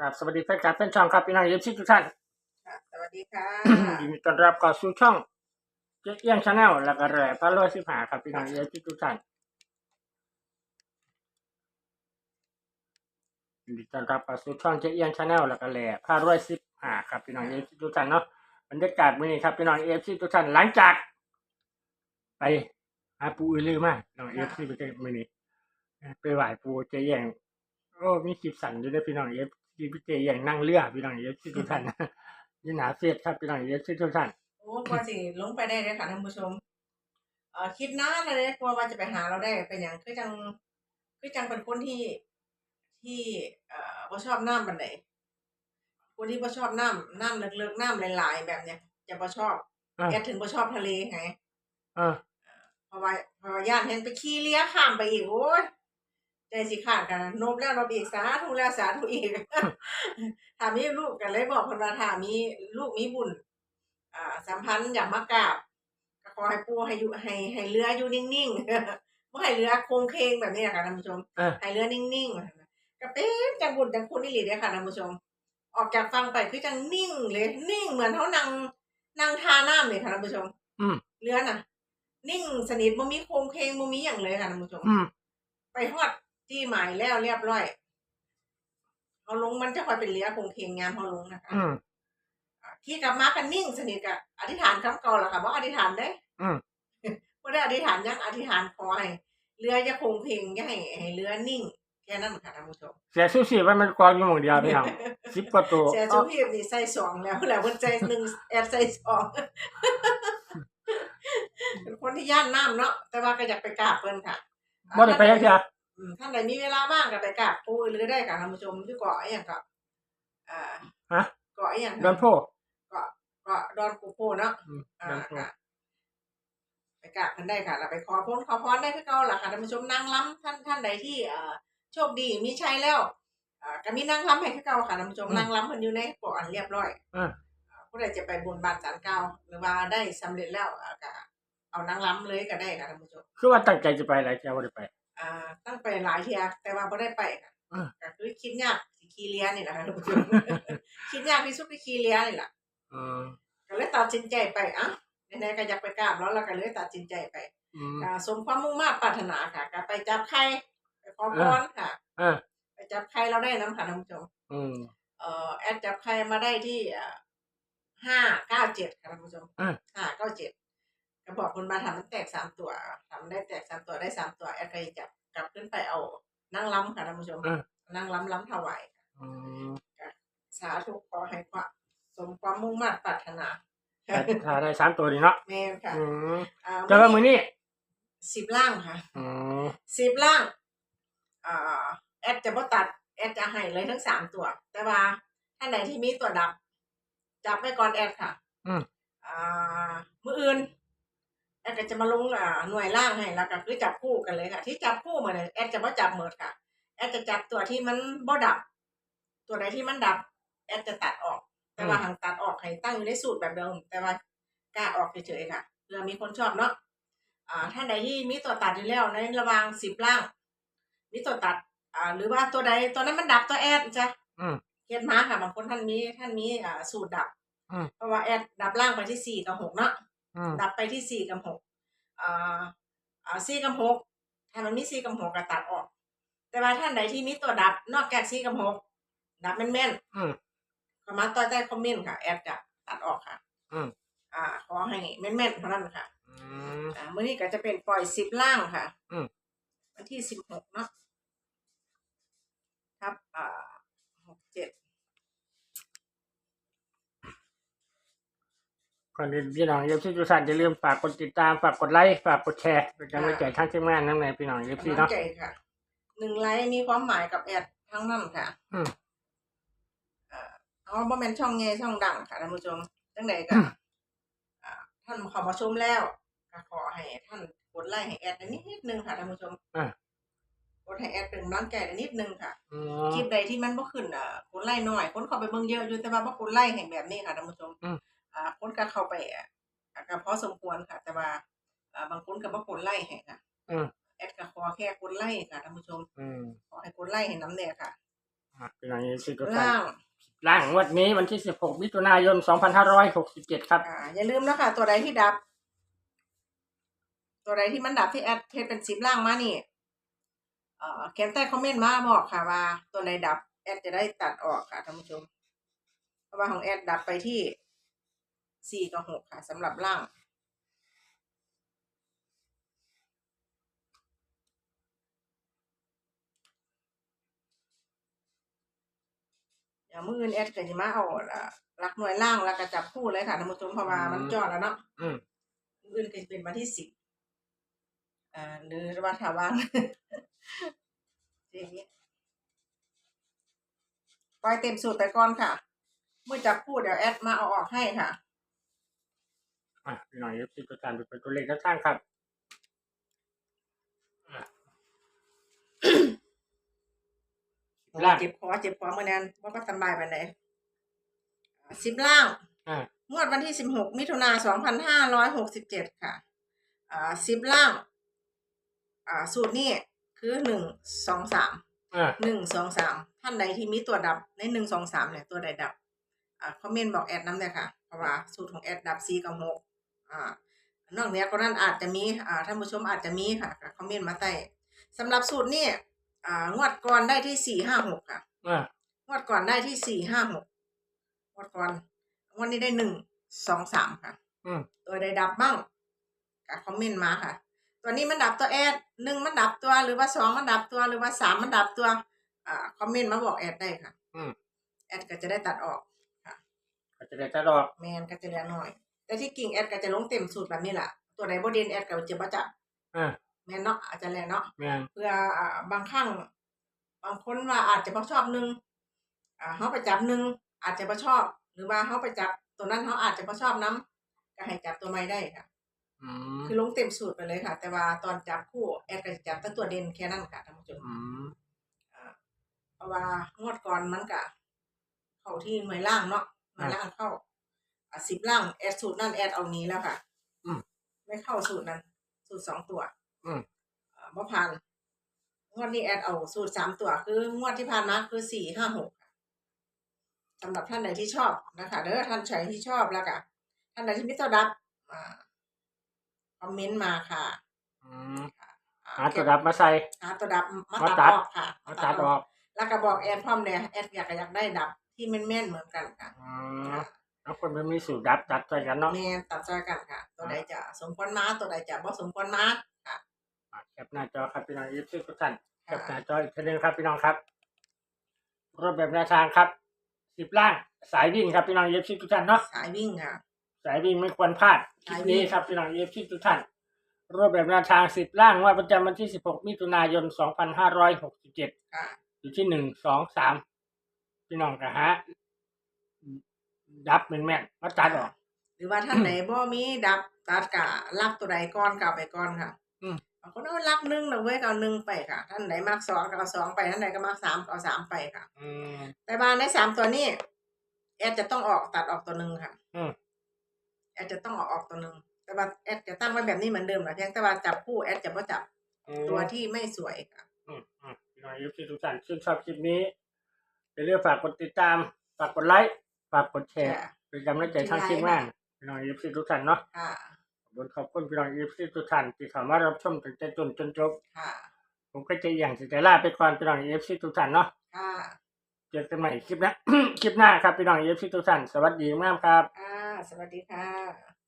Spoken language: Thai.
ครับสวัสดีแฟนคลับแฟนช่องครับพี่น้องเอฟซีทุกท่าน ค่ะสวัสดีค่ะ ยินดีต้อนรับเข้าสู่ช่องเจ๊เอี้ยงชาแนลแล้วก็แร่พระรวยสิบหาครับพี่น้องเอฟซีทุกท่านยินดีต้อนรับเข้าสู่ช่องเจ๊เอี้ยงชาแนลแล้วก็แร่พระรวยสิบหาครับพี่น้องเอฟซีทุกท่านเนาะบรรยากาศมื้อนี้ครับพี่น้องเอฟซีทุกท่านหลังจาก ไปหาปูอือลือมาน้องเอฟซีไปเจอมื้อนี้ไปไหว้ปูเจ๊เอี้ยงโอ้มีคลิปสั่นอยู่ด้วยพี่น้องเอฟ ซีพี่เจอย่างนั่งเรือพี่น้องเอฟซีทุกท่านยินหนาเฟียดครับพี่น้องเอฟซีทุกท่านโอ้กว่าสิลงไปได้เลยค่ะท่านผู้ชมเอ่อคิดนานเลยกลัวว่าจะไปหาเราได้เป็นอย่างคือจังคือจังเป็นคนที่ที่เอ่อบ่ชอบน้ำบันไดคนที่บ่ชอบน้ำน้ำเลิกๆน้ำหลายๆแบบเนี้ยจะบ่ชอบอ่าแอดถึงบ่ชอบทะเลไงอ่าเพราะว่าเพราะว่าย่านเห็นไปขี่เรือข้ามไปอีกโอ้ย ใจสิขาดกันนบแล้วนบอีกสาธุแล้วสาธุอีกถามีลูกกันเลยบอกคนว่าถามีลูกมีบุญอ่าสัมพันธ์อยากมากราบก็ขอให้ปู่ให้อยู่ให้ให้เรืออยู่นิ่งๆบ่ให้เรือโคงเคงแบบนี้นะคะท่านผู้ชมอ่าให้เรือนิ่งๆก็เป็นจังบุญจังคุณนี่หลีเด้อค่ะท่านผู้ชม ออกจากฟังไปคือจังนิ่งเลย นิ่งเหมือนเขานั่งนั่งทาน้ำเลยค่ะท่านผู้ชมอืมเรือน่ะ นิ่งสนิทบ่มีโครงเคงบ่มีหยังเลยค่ะท่านผู้ชมอืมไปฮอด ที่หมายแล้วเรียบร้อยเขาลงมันจะคอยเป็นเรือโครงเคงงามเขาลงนะคะอืมที่กลับมากันนิ่งสนิทกับอธิษฐานคำเก่าแหละค่ะว่าอธิษฐานได้ อืมบ่ได้อธิษฐานหยังอธิษฐานขอให้เรือจะโครงเคงอย่าให้ให้เรือนิ่งแค่นั้นค่ะท่านผู้ชมเสียซูชิไว้มันกองอยู่หมองเดียวพี่น้องสิบกว่าตัวเสียชูพีพนี่ใส่สองแล้วแล้วเพิ่นใส่หนึ่งแอบใส่สองเป็นคนที่ย่านน้ำเนาะแต่ว่าก็อยากไปกราบเพิ่นค่ะบ่ได้ไปยังเดียวอืม ท่านใดมีเวลาว่างก็ไปกราบปู่หรือได้ค่ะท่านผู้ชมที่เกาะอหย่างกับอ่าฮะเกาะอหย่างดอนโพเกาะเกาะดอนกูโพเนาะอืมอ่าดอนโพค่ะไปกราบเพิ่นได้ค่ะเราไปขอพรขอพรได้คือเก่าล่ะค่ะท่านผู้ชมนางล้ำท่านท่านใดที่เอ่อโชคดีมีชัยแล้วอ่าก็มีนางล้ำให้คือเก่าค่ะท่านผู้ชมนางล้ำเพิ่นอยู่ในเกาะอันเรียบร้อยอ่าอ่าผู้ใดจะไปบนบานศาลเก่าหรือว่าได้สำเร็จแล้วอ่าก็เอานางล้ำเลยก็ได้ค่ะท่านผู้ชมคือว่าตั้งใจจะไปอะไรจะบ่ได้ไป อ่าตั้งไปหลายเทียแต่ว่าบ่ได้ไปค่ะอ่าก็คือคิดยากสิขี่เลียนี่แหละค่ะท่านผู้ชมคิดยากที่สุดคือขี่เลียนี่แหละอืมก็เลยตัดสินใจไปอะไหนๆก็อยากไปกราบแล้วเราก็เลยตัดสินใจไปอืมอ่าสมความมุ่งมา่ปรารถนาค่ะก็ไปจับไข่ไปขอพรค่ะอ่าไปจับไข่เราได้น้ำค่ะท่านผู้ชมอืมเอ่อแอดจับไข่มาได้ที่ห้าเก้าเจ็ดค่ะท่านผู้ชมอ่าห้าเก้าเจ็ด ก็บอกคนมาทำมันแตกสามตัวทำได้แตกสามตัวได้สามตัวแอดก็เลยจับกลับขึ้นไปเอานั่งล้ำค่ะท่านผู้ชมอ่านั่งล้ำล้ำถวายอืมสาธุขอให้ความสมความมุ่งมั่นปรารถนาแต่ถ้าได้สามตัวดีเนาะแม่นค่ะอืมอ่าแต่ว่ามื้อนี้สิบล่างค่ะอืมสิบล่างอ่าแอดจะบ่ตัด แอดจะให้เลยทั้งสามตัว แต่ว่าท่านไหนที่มีตัวดับ จับไว้ก่อนแอดค่ะ อืมอ่ามืออื่นแอ ดก็จะมาลงอ่าหน่วยล่างให้แล้วก็คือจับคู่กันเลยค่ะ ที่จับคู่มาเนี่ยแอดจะบ่จับหมดค่ะ แอดจะจับตัวที่มันบ่ดับ ตัวไหนที่มันดับ แอดจะตัดออก แต่ว่าหางตัดออกให้ตั้งอยู่ในสูตรแบบเดิม แต่ว่ากล้าออกเฉยๆค่ะเพื่อมีคนชอบเนาะอ่าท่านใดที่มีตัวตัดอยู่แล้วในระหว่างสิบล่าง มีตัวตัด อ่า หรือว่าตัวใดตัวนั้นมันดับตัวแอดจ้ะอืมเกียนมาค่ะบางคนท่านมีท่านมีอ่าสูตรดับอืมเพราะว่าแอดดับล่างไปที่สี่กับหกเนาะ อืมดับไปที่สี่กับหกอ่าอ่าสี่กับหกถ้ามันมีสี่กับหกก็ตัดออก แต่ว่าท่านใดที่มีตัวดับ นอกจากสี่กับหกดับแม่นอืมๆเข้ามาต่อใต้คอมเมนต์ค่ะ แอดจะตัดออกค่ะอืมอ่า ขอให้แม่นๆเท่านั้นค่ะอืมอ่ามื้อนี้ก็จะเป็นปล่อยสิบล่างค่ะอืมวันที่สิบหกเนาะครับอ่าหกเจ็ด ก่อนอื่นพี่น้องเอฟซีทุกท่านอย่าลืมฝากกดติดตามฝากกดไลค์ฝากกดแชร์เป็นกำลังใจทางทีมงานนั่นในพี่น้องเอฟซีกำลัเนาะงใจค่ะหนึ่งไลค์มีความหมายกับแอดทั้งนั้นค่ะอืมอ่าเอาบ่แม่นช่องใหญ่ช่องดังค่ะท่านผู้ชมจังใดก็อืมอ่าท่านเข้ามาชมแล้วก็ขอให้ท่านกดไลค์ให้แอดนิดนึงค่ะท่านผู้ชมอ่ากดให้แอดเป็นกำลังใจนิดนึงค่ะอืคมลิปใดที่มันบ่ขึ้นอะคนไล่น้อยคนเข้าไปเบิ่งเยอะอยู่แต่ว่าบ่คนไล่แห่งแบบนี้ค่ะท่านผู้ชม อืมอ่าคนก็เข้าไปอะอะก็พอสมควรค่ะ แต่ว่าอ่าบางคนก็บ่คนไล่แห่งค่ะอืมแอดก็ขอแค่คนไล่ค่ะท่านผู้ชมอืมขอให้คนไล่ให้น้ำแน่ค่ะอือะพี่น้องเอฟซีทุกท่านล่างล่างงวดนี้วันที่ 16มิถุนายน 2567 ครับ อ่าอย่าลืมนะคะตัวใดที่ดับ ตัวใดที่มันดับที่แอดเทสเป็นสิบล่างมานี่เอ่อเขียนใต้คอมเมนต์มาบอกค่ะว่าตัวไหนดับแอดจะได้ตัดออกค่ะท่านผู้ชมเพราะว่าของแอดดับไปที่ สี่กับหกค่ะสำหรับล่าง เดี๋ยวมืออื่นแอดก็จะมาเอาละรักหน่วยล่างแล้วก็จับคู่เลยค่ะท่านผู้ชมเพราะว่ามันจอดแล้วเนาะอืมมืออื่นก็จะเป็นวันที่สิบอ่าหรือว่าถาว่างอย่างนี้ปล่อยเต็มสูตรไปก่อนค่ะ เมื่อจับคู่เดี๋ยวแอดมาเอาออกให้ค่ะ อะพี่น้องเอฟซีทุกท่านดูเป็นตัวเลขข้างๆครับอะล่างเจ็บคอเจ็บคอเมื่อนั้นว่าก็สำบายไปไหนสิบล่างอ่างวดวันที่สิบหกมิถุนาสองพันห้าร้อยหกสิบเจ็ดค่ะอ่าสิบล่างอ่าสูตรนี่คือหนึ่งสองสามอะหนึ่งสองสามท่านใดที่มีตัวดับในหนึ่งสองสามเนี่ยตัวใดดับอ่าคอมเมนต์บอกแอดน้ำเลยค่ะ เพราะว่าสูตรของแอดดับซีกับหก อ่านอกเหนือก็นั้นอาจจะมีอ่าท่านผู้ชมอาจจะมีค่ะคอมเมนต์มาใต้สำหรับสูตรนี่อ่างวดก่อนได้ที่สี่ห้าหกค่ะอะงวดก่อนได้ที่สี่ห้าหกงวดก่อนงวันนี้ได้หนึ่งสองสามค่ะอืมตัวใดดับบ้างก็คอมเมนต์มาค่ะ ตัวนี้มันดับตัวแอดหนึ่งมันดับตัวหรือว่าสองมันดับตัวหรือว่าสามมันดับตัว อ่าคอมเมนต์มาบอกแอดได้ค่ะอืมแอดก็จะได้ตัดออกก็จะได้จะดอกแมนก็จะเหลือหน่อย แต่ที่กิ่งแอดก็จะลงเต็มสูตรแบบนี้แหละตัวใดบ่เด่นแอดก็จะบ่จับอะแมนเนาะอาจจะแลเนาะแม่นเพื่ออ่าบางครั้งบางคนว่าอาจจะบ่ชอบหนึ่งอ่าเขาไปจับหนึ่งอาจจะบ่ชอบ หรือว่าเขาไปจับตัวนั้นเขาอาจจะบ่ชอบน้ำก็ให้จับตัวไม่ได้ค่ะอืมคือลงเต็มสูตรไปเลยค่ะ แต่ว่าตอนจับคู่แอดก็จะจับแต่ตัวเด่นแค่นั้นค่ะท่านผู้ชมอืมอ่าเพราะว่างวดก่อนมันก็เข้าที่หน่วยล่างเนาะหน่วยล่างเข้า อะสิบล่างแอดสูตรนั่นแอดเอานี้แล้วค่ะ อืมไม่เข้าสูตรนั้น สูตรสองตัว อืมอ่าบ่ผ่านงวดนี้แอดเอาสูตรสามตัว คืองวดที่ผ่านมาคือสี่ห้าหกสำหรับท่านใดที่ชอบนะคะเด้อท่านใดที่ชอบแล้วก็ท่านใดที่มิตรดับอ่าคอมเมนต์มาค่ะอืมอ่หาตัวดับมาใส่ หาตัวดับมามาตัดตัดออกค่ะมาตัดออก แล้วก็บอกแอดพร้อมเนี่ยแอดอยากอยากได้ดับที่แม่นๆเหมือนกันค่ะ อืม แล้วคนมันมีสูตรดับจัดใส่กันเนาะแม่นตัดจอยกันค่ะ ตัวใดจะสมควรมาตัวใดจะบ่สมควรมาค่ะ อะแคปหน้าจอครับพี่น้องเอฟซีทุกท่านแคปหค่ะน้าจออีกทีหนึงครับพี่น้องครับรูปแบบแนวทางครับสิบล่างสายวิ่งครับพี่น้องเอฟซีทุกท่านเนาะ สายวิ่งค่ะ สายวิ่งไม่ควรพลาดคลิสาปยวิ่งนี้ครับพี่น้องเอฟซีทุกท่านรูปแบบแนวทางสิบล่างงว่าประจำวันที่สิบหกมิถุนายนสองพันห้าร้อยหกสิบเจ็ดค่ะ อยู่ที่หนึ่งสองสามพี่น้องกะฮะ ดับแม่นแม่นๆมาตัดออก หรือว่าท่านไหนบ่มีดับตัดกะรับตัวใดก่อนกลับไปก่อนค่ะอืม บางคนเอารับหนึ่งเราเว้ยก็เอาหนึ่งไปค่ะ ท่านไหนมักสองก็เอาสองไปท่านไหนก็มักสามก็เอาสามไปค่ะ อืม แต่บานในสามตัวนี้แอดจะต้องออกตัดออกตัวหนึ่งค่ะอืม แอดจะต้องออกออกตัวหนึ่งแต่ว่าแอดจะตั้งไว้แบบนี้เหมือนเดิมนะเพียงแต่ว่าจับคู่แอดจะไม่จับอืม ตัวที่ไม่สวยค่ะ อืมอืมพี่น้องเอฟซีทุกท่านชื่นชอบคลิปนี้อย่าลืมฝากกดติดตาม ฝากกดไลค์ ฝากกดแชร์ค่ะเป็นกำลังใจทางทีมงานพี่น้องเอฟซีทุกท่านเนาะค่ะ ขอบคุณขอบคุณพี่น้องเอฟซีทุกท่านที่เข้ามารับชมตั้งแต่จนจนจบ ค่ะ ผมก็จะอย่างสิแต่ลาไปก่อนพี่น้องเอฟซีทุกท่านเนาะค่ะ เจอกันใหม่คลิปหน้า คลิปหน้าครับพี่น้องเอฟซีทุกท่านสวัสดีมากครับ อ่า สวัสดีค่ะ